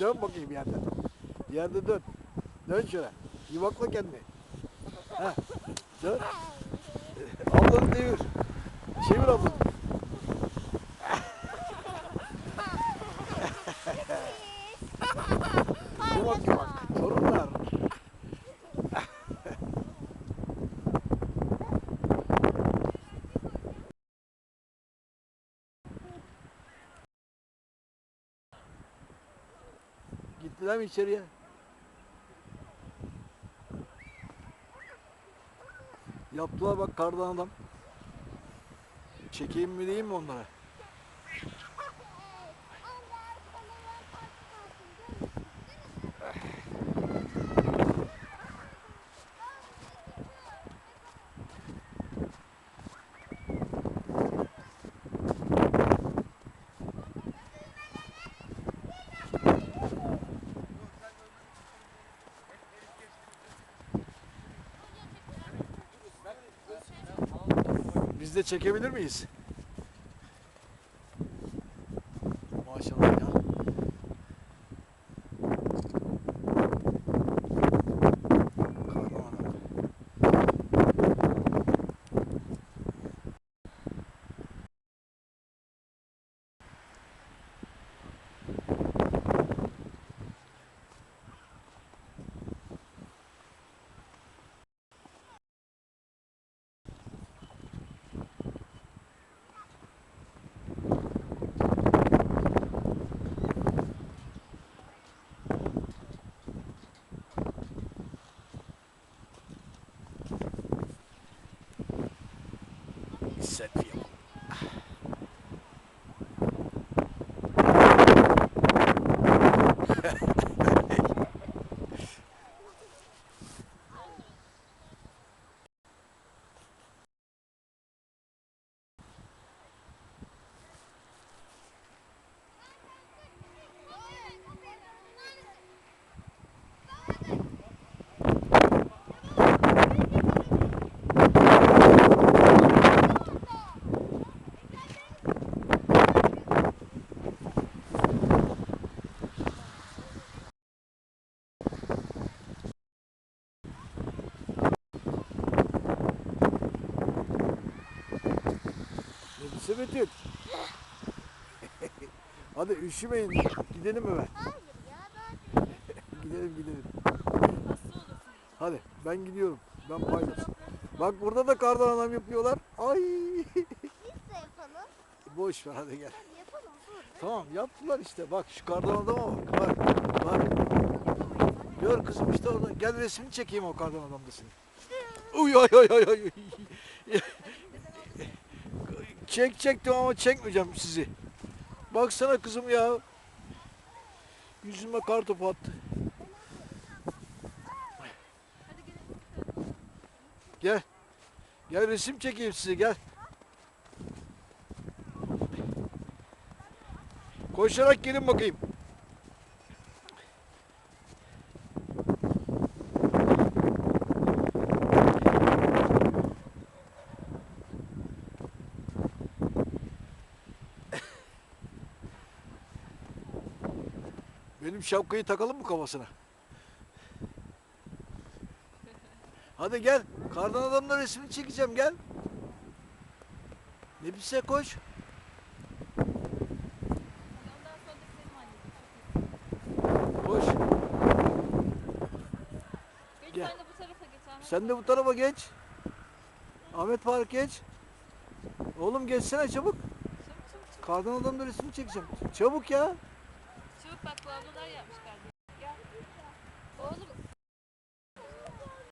Dön bakayım yerden. Yerde dön. Dön şöyle. Yuvakla kendini. Heh. Dön. Ablanı devir. Çevir ablanı. Yumak yumak. Gittiler mi içeriye? Yaptılar bak kardan adam. Çekeyim mi diyeyim mi onlara? Biz de çekebilir miyiz? Maşallah ya. Kahraman adam. Selfie yapalım. Nefise Betül. Hadi üşümeyin. Gidelim eve. Hayır ya daha Gidelim gidelim. Hadi ben gidiyorum. Ben paylaş. Bak burada da kardan adam yapıyorlar. Ay. biz de yapalım. Boş ver hadi gel. Hadi yapalım dur. Tamam yaptılar işte. Bak şu kardan adama bak. Bak. Bak. Gör kızım işte orada. Gel resmini çekeyim o kardan adamda senin. Uy ay ay ay ay. Çek çektim ama çekmeyeceğim sizi. Baksana kızım ya. Yüzüme kar topu attı. Gel. Gel resim çekeyim size gel. Koşarak gelin bakayım. Benim şapkayı takalım mı kafasına? Hadi gel. Kardan adamla resmini çekeceğim gel. Nefise koş. Koş. Geç Gel. sen de bu tarafa geç Ahmet. Sen de bu tarafa geç. Ahmet Faruk geç. Oğlum geçsene çabuk. Kardan adamla resmini çekeceğim. Çabuk ya. Çabuk bak bu ablalar yapmış kardeşim.